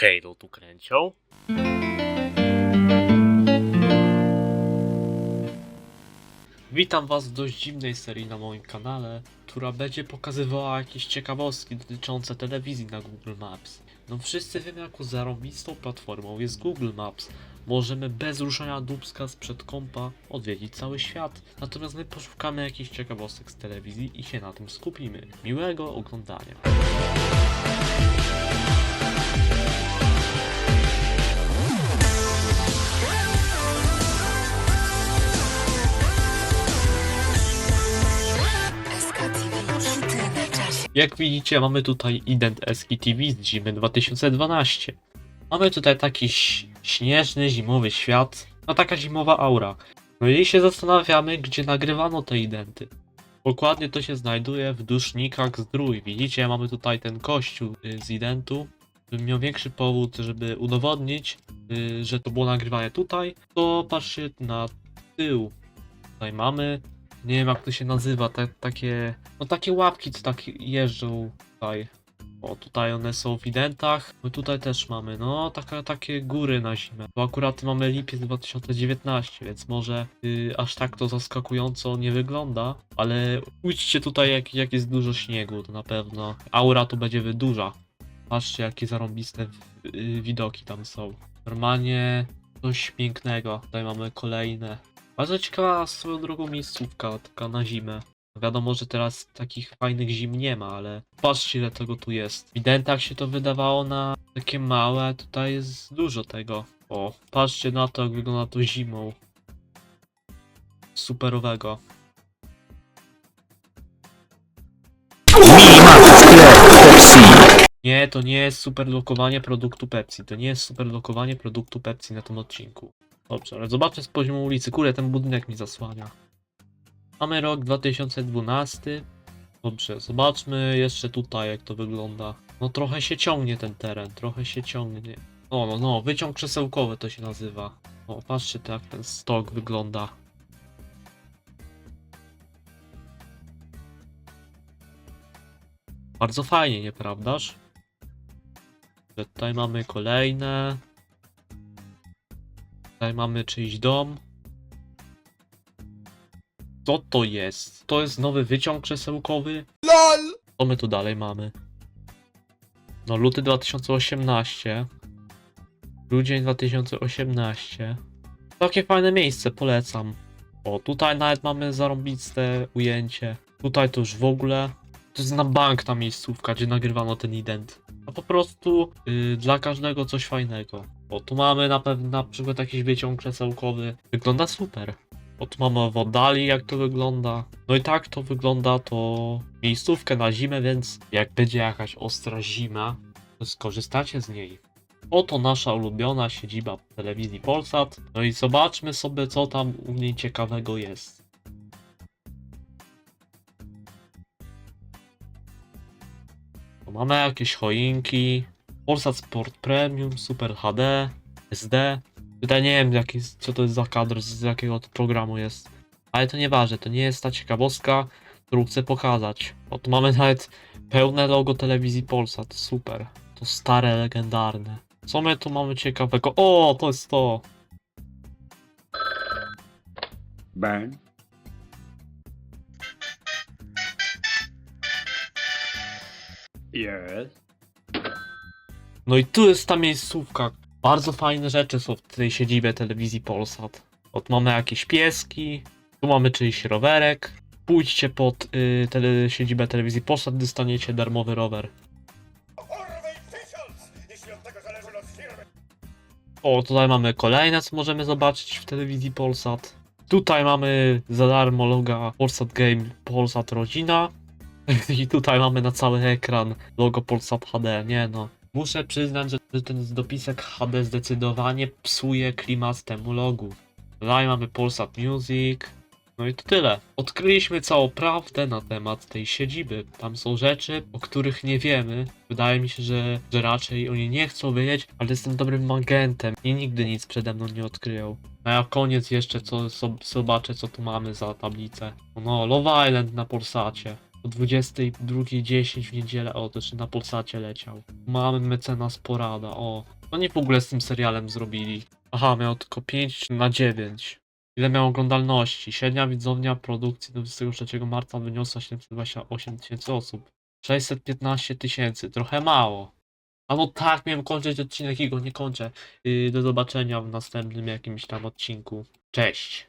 Hej, no tu kręcią. Witam was w dość dziwnej serii na moim kanale, która będzie pokazywała jakieś ciekawostki dotyczące telewizji na Google Maps. No wszyscy wiemy jaką zarąbistą platformą jest Google Maps. Możemy bez ruszania dubska sprzed kompa odwiedzić cały świat. Natomiast my poszukamy jakichś ciekawostek z telewizji i się na tym skupimy. Miłego oglądania. Jak widzicie, mamy tutaj ident Eski TV z zimy 2012. Mamy tutaj taki śnieżny, zimowy świat, no taka zimowa aura. No i się zastanawiamy, gdzie nagrywano te identy. Dokładnie to się znajduje w dusznikach zdrój. Widzicie, mamy tutaj ten kościół y, z identu. Bym miał większy powód, żeby udowodnić, y, że to było nagrywane tutaj, to patrzcie na tył. Tutaj mamy, nie wiem jak to się nazywa, te, takie no takie łapki, co tak jeżdżą tutaj. O, tutaj one są w identach. My tutaj też mamy, no, taka, takie góry na zimę. Bo akurat mamy lipiec 2019, więc może y, aż tak to zaskakująco nie wygląda. Ale pójdźcie tutaj, jak, jak jest dużo śniegu, to na pewno aura tu będzie duża. Patrzcie, jakie zarąbiste y, widoki tam są. Normalnie coś pięknego. Tutaj mamy kolejne. Bardzo ciekawa swoją drogą miejscówka, taka na zimę. Wiadomo, że teraz takich fajnych zim nie ma, ale patrzcie ile tego tu jest. W Widentach się to wydawało na takie małe, tutaj jest dużo tego. O, patrzcie na to, jak wygląda to zimą. Superowego. Nie, to nie jest superlokowanie produktu Pepsi. To nie jest superlokowanie produktu Pepsi na tym odcinku. Dobrze, ale zobaczę z poziomu ulicy. Kurde, ten budynek mi zasłania. Mamy rok 2012. Dobrze, zobaczmy jeszcze tutaj jak to wygląda. No trochę się ciągnie ten teren, trochę się ciągnie. O no no, wyciąg krzesełkowy to się nazywa. O, patrzcie jak ten stok wygląda. Bardzo fajnie, nieprawdaż? Tutaj mamy kolejne. Tutaj mamy czyjś dom. Co to jest? To jest nowy wyciąg krzesełkowy? LOL! Co my tu dalej mamy? No, luty 2018. Grudzień 2018. Takie fajne miejsce, polecam. O, tutaj nawet mamy zarąbiste ujęcie. Tutaj to już w ogóle. To jest na bank ta miejscówka, gdzie nagrywano ten ident. A po prostu yy, dla każdego coś fajnego. O, tu mamy na pewno na przykład jakiś wyciąg krzesełkowy. Wygląda super. O, tu mamy w oddali jak to wygląda. No i tak to wygląda to miejscówkę na zimę, więc jak będzie jakaś ostra zima, to skorzystacie z niej. Oto nasza ulubiona siedziba telewizji Polsat. No i zobaczmy sobie co tam u niej ciekawego jest. Mamy jakieś choinki. Polsat Sport Premium, Super HD, SD. Tutaj nie wiem jaki, co to jest za kadr, z jakiego to programu jest. Ale to nieważne, to nie jest ta ciekawostka, którą chcę pokazać. O, tu mamy nawet pełne logo telewizji Polsat, super. To stare, legendarne. Co my tu mamy ciekawego? O, to jest to! Bang. Yes. No i tu jest ta miejscówka. Bardzo fajne rzeczy są w tej siedzibie telewizji Polsat. Ot mamy jakieś pieski, tu mamy czyjś rowerek. Pójdźcie pod y, tele, siedzibę telewizji Polsat, dostaniecie darmowy rower. O, tutaj mamy kolejne, co możemy zobaczyć w telewizji Polsat. Tutaj mamy za darmo loga Polsat Game, Polsat Rodzina. I tutaj mamy na cały ekran logo Polsat HD, nie no. Muszę przyznać, że ten dopisek HD zdecydowanie psuje klimat temu logu. Tutaj mamy Polsat Music. No i to tyle. Odkryliśmy całą prawdę na temat tej siedziby. Tam są rzeczy, o których nie wiemy. Wydaje mi się, że, że raczej oni nie chcą wiedzieć, ale jestem dobrym agentem i nigdy nic przede mną nie odkryją. A ja koniec jeszcze co, so, zobaczę, co tu mamy za tablicę. No, Love Island na Polsacie. O 22.10 w niedzielę, o też na Polsacie leciał. Mamy mecenas Porada, o. Oni w ogóle z tym serialem zrobili. Aha, miał tylko 5 na 9. Ile miał oglądalności? Średnia widzownia produkcji do 23 marca wyniosła 728 tysięcy osób. 615 tysięcy, trochę mało. A no tak, miałem kończyć odcinek i go nie kończę. Yy, do zobaczenia w następnym jakimś tam odcinku. Cześć.